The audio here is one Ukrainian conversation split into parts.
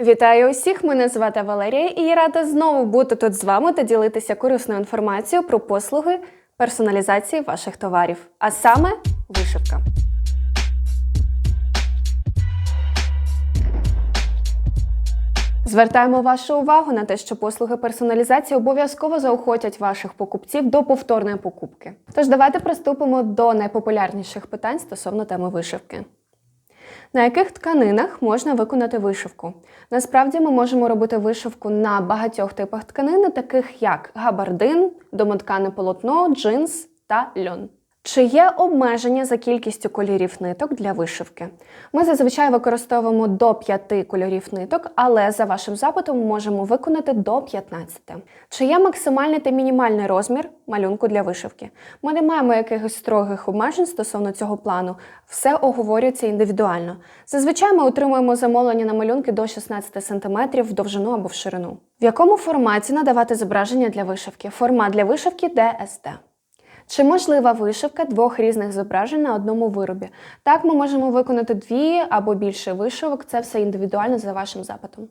Вітаю усіх! Мене звати Валерія і я рада знову бути тут з вами та ділитися корисною інформацією про послуги персоналізації ваших товарів, а саме вишивка. Звертаємо вашу увагу на те, що послуги персоналізації обов'язково заохотять ваших покупців до повторної покупки. Тож давайте приступимо до найпопулярніших питань стосовно теми вишивки. На яких тканинах можна виконати вишивку? Насправді ми можемо робити вишивку на багатьох типах тканини, таких як габардин, домоткане полотно, джинс та льон. Чи є обмеження за кількістю кольорів ниток для вишивки? Ми зазвичай використовуємо до 5 кольорів ниток, але за вашим запитом можемо виконати до 15. Чи є максимальний та мінімальний розмір малюнку для вишивки? Ми не маємо якихось строгих обмежень стосовно цього плану, все оговорюється індивідуально. Зазвичай ми отримуємо замовлення на малюнки до 16 см в довжину або в ширину. В якому форматі надавати зображення для вишивки? Формат для вишивки DST. Чи можлива вишивка двох різних зображень на одному виробі? Так, ми можемо виконати дві або більше вишивок, це все індивідуально за вашим запитом.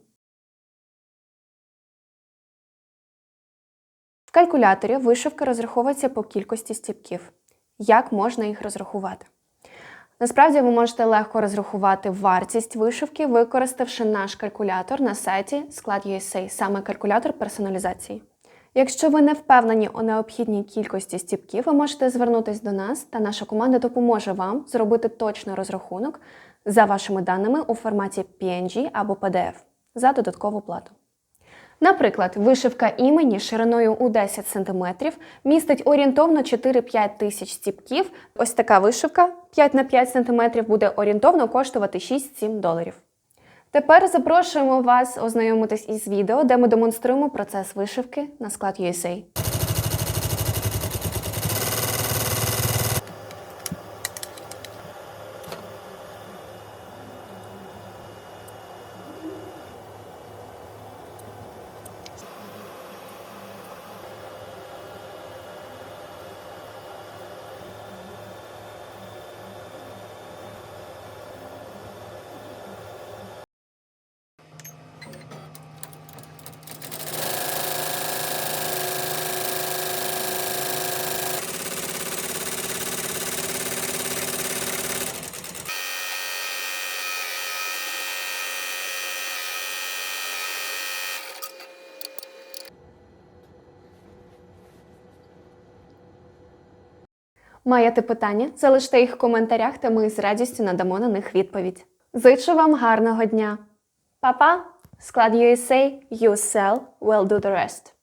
В калькуляторі вишивка розраховується по кількості стіпків. Як можна їх розрахувати? Насправді ви можете легко розрахувати вартість вишивки, використавши наш калькулятор на сайті Склад.USA, саме калькулятор персоналізації. Якщо ви не впевнені у необхідній кількості стіпків, ви можете звернутися до нас, та наша команда допоможе вам зробити точний розрахунок за вашими даними у форматі PNG або PDF за додаткову плату. Наприклад, вишивка імені шириною у 10 см містить орієнтовно 4-5 тисяч стіпків. Ось така вишивка 5 на 5 см буде орієнтовно коштувати 6-7 доларів. Тепер запрошуємо вас ознайомитись із відео, де ми демонструємо процес вишивки на склад USA. Маєте питання? Залиште їх в коментарях, та ми з радістю надамо на них відповідь. Зичу вам гарного дня! Па-па! Склад USA, you sell, we'll do the rest.